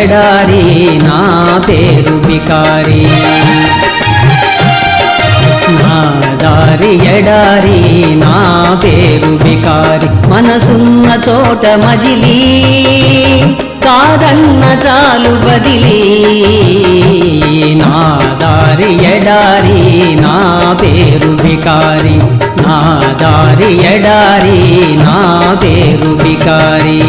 ఎడారి నా పేరు వికారి. నా దారి ఎడారి నా పేరు వికారి. మనసున్న చోట మజిలి కాదన్న చాలు బదిలి నా దారి ఎడారి నా పేరు వికారి. నా దారి ఎడారి నా పేరు బికారి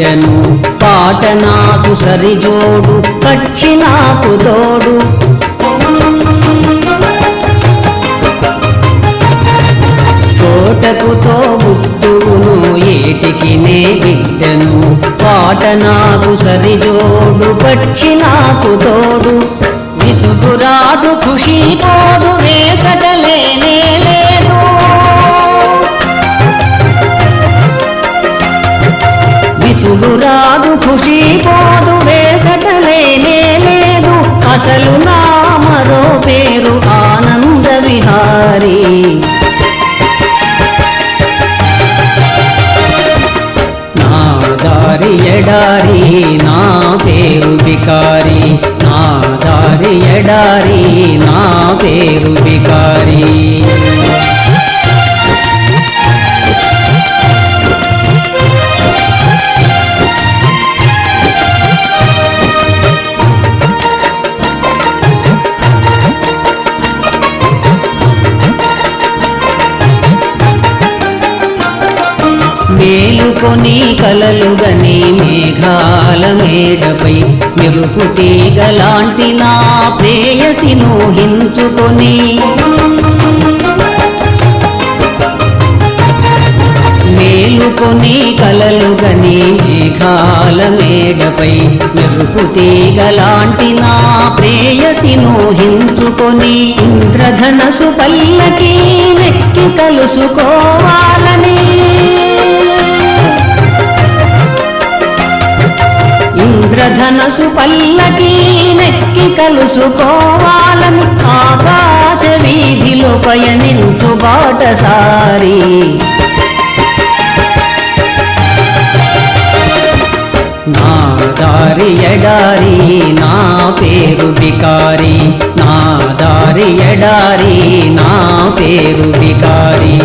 బిడ్డను పాట నాకు సరిజోడు పక్షి నాకు తోడు. తోటకుతో బుట్టును ఏటికి నే బిడ్డను. పాట నాకు సరిజోడు పక్షి నాకు తోడు. విసుగురాదు ఖుషి పోదు విసుగు రాదు ఖుషి పోదు వేసటలేనే లేదు. అసలు నా మరో పేరు ఆనంద విహారీ. నా దారి ఎడారి నా పేరు బికారి. నా దారి ఎడారి నా పేరు పేలుకొని కలలుగని మేఘాల మేడపై మెరుపు తీగలాంటి నా ప్రేయసిను హించుకొని. మేలుకొని కలలుగని మేఘాల మేడపై మెరుపు తీగలాంటి నా ప్రేయసిను హించుకొని. ఇంద్రధనసు పల్లకి నెక్కి కలుసుకోవా ధనసు పల్లకి నెక్కి కలుసుకోవాలని ఆకాశ వీధిలో పయనించు బాటసారి. నా దారి ఎడారి నా పేరు బికారి. నా దారి ఎడారి నా పేరు బికారి.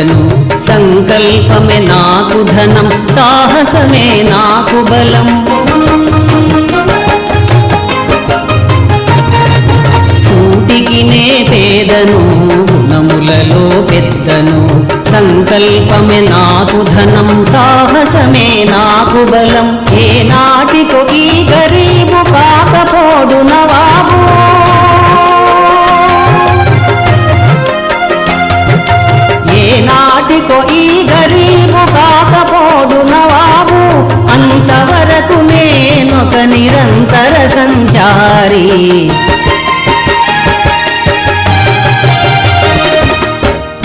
పెద్దను సంకల్పమే నాకు ధనం సాహసమే నాకు బలం. కూటికి నే పేదను గుణములలో పెద్దను సంకల్పమే నాకు ధనం సాహసమే నాకు బలం. ఏ నాటికో ఈ గరీబు కాకపోదు నవాబు అంతవరకు నేనొక నిరంతర సంచారి.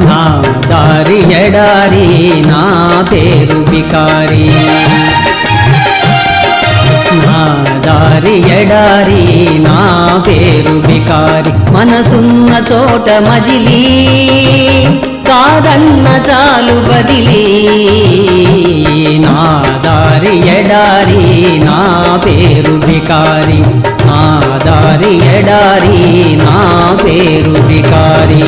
నా దారి ఎడారి నా పేరు వికారి. నా దారి ఎడారి నా పేరు వికారి. మనసున్న చోట మజిలీ. కాదన్న బదిలీ నా దారి ఎడారి నా పేరు బికారి నా దారి ఎడారి నా పేరు బికారి